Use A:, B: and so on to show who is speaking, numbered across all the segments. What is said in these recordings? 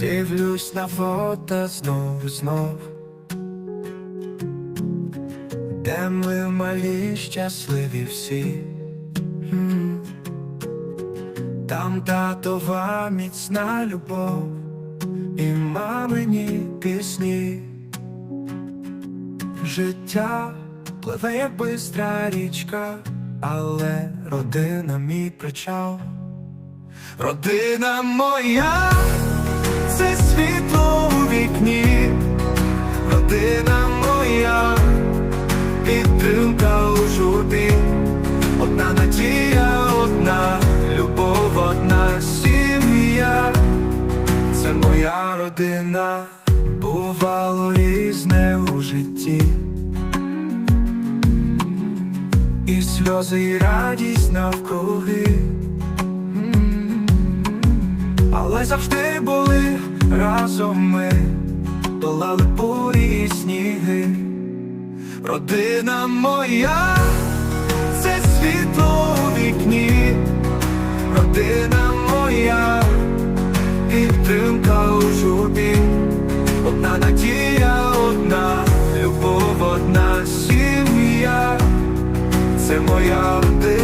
A: Дивлюсь на фото знов і знов, де ми малі щасливі всі. Там татова міцна любов і мамині пісні. Життя пливе як бистра річка, але родина мій причал. Родина моя, вікні, родина моя, підтримка у журбі, одна надія, одна любов, одна сім'я, це моя родина, бувало різне у житті. І сльози, і радість навкруги. Але завжди були Родина моя, це світло у вікні, родина моя, підтримка у журбі, одна надія, одна любов, одна сім'я, це моя родина.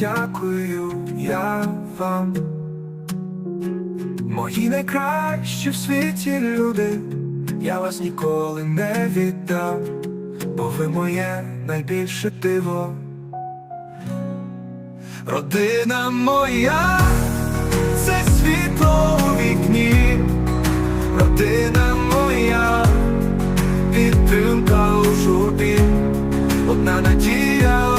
A: Дякую я вам. Мої найкращі в світі люди. Я вас ніколи не віддам Бо ви моє найбільше диво. Родина моя, це світло у вікні. Родина моя, підтримка у журбі, одна надія,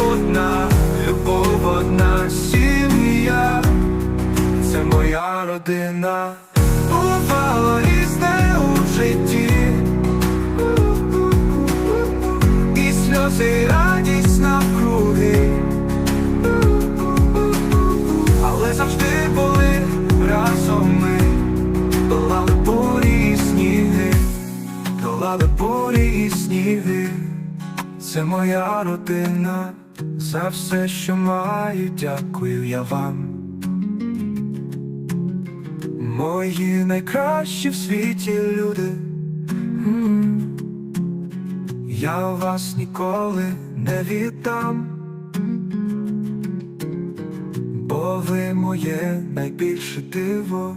A: родина, бувало різне у житті, і сльози, радість навкруги, але завжди були разом ми. Долали бурі і сніги, долали бурі і сніги, це моя родина, за все, що маю, дякую я вам. Мої найкращі в світі люди. Я вас ніколи не віддам, бо ви моє найбільше диво.